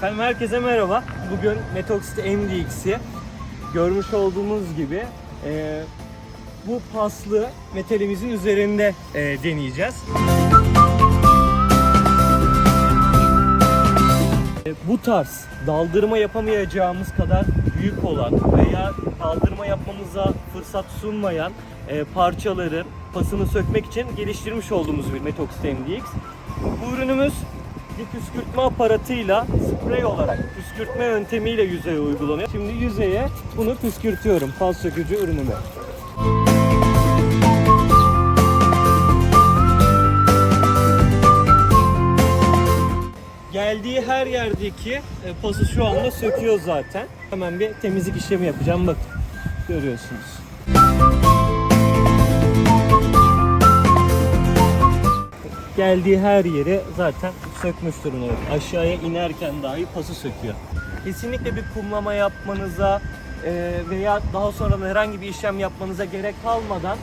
Efendim herkese merhaba. Bugün Metoxit MDX'i görmüş olduğumuz gibi e, bu paslı metalimizin üzerinde e, deneyeceğiz. E, bu tarz daldırma yapamayacağımız kadar büyük olan veya daldırma yapmamıza fırsat sunmayan e, parçaların pasını sökmek için geliştirmiş olduğumuz bir Metoxit MDX. Bu ürünümüz bir püskürtme aparatıyla sprey olarak püskürtme yöntemiyle yüzeye uygulanıyor. Şimdi yüzeye bunu püskürtüyorum pas sökücü ürünümü. Geldiği her yerdeki e, pası şu anda söküyor zaten. Hemen bir temizlik işlemi yapacağım bakın. Görüyorsunuz. Geldiği her yeri zaten sökmüş durumda. Aşağıya inerken dahi pası söküyor. Kesinlikle bir kumlama yapmanıza e, veya daha sonra herhangi bir işlem yapmanıza gerek kalmadan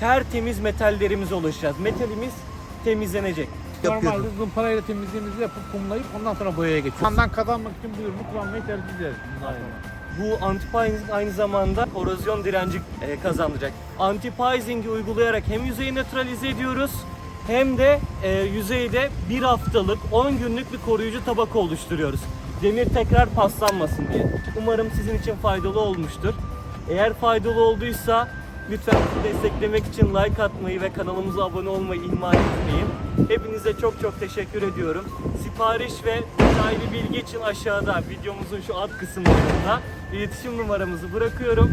tertemiz metallerimize ulaşacağız. Metalimiz temizlenecek. Normalde zımparayla temizliğimizi yapıp kumlayıp ondan sonra boyaya geçiyoruz. Kandan kazanmak için bu ürünü kullanmayı tercih ederiz. Bu anti-poising aynı zamanda korozyon direnci e, kazandıracak. Anti-poising'i uygulayarak hem yüzeyi nötralize ediyoruz hem de e, yüzeyde bir haftalık 10 günlük bir koruyucu tabaka oluşturuyoruz. Demir tekrar paslanmasın diye. Umarım sizin için faydalı olmuştur. Eğer faydalı olduysa lütfen bizi desteklemek için like atmayı ve kanalımıza abone olmayı ihmal etmeyin. Hepinize çok çok teşekkür ediyorum. Sipariş ve detaylı bilgi için aşağıda videomuzun şu alt kısımlarında iletişim numaramızı bırakıyorum.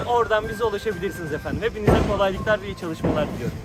E, Oradan bize ulaşabilirsiniz efendim. Hepinize kolaylıklar ve iyi çalışmalar diliyorum.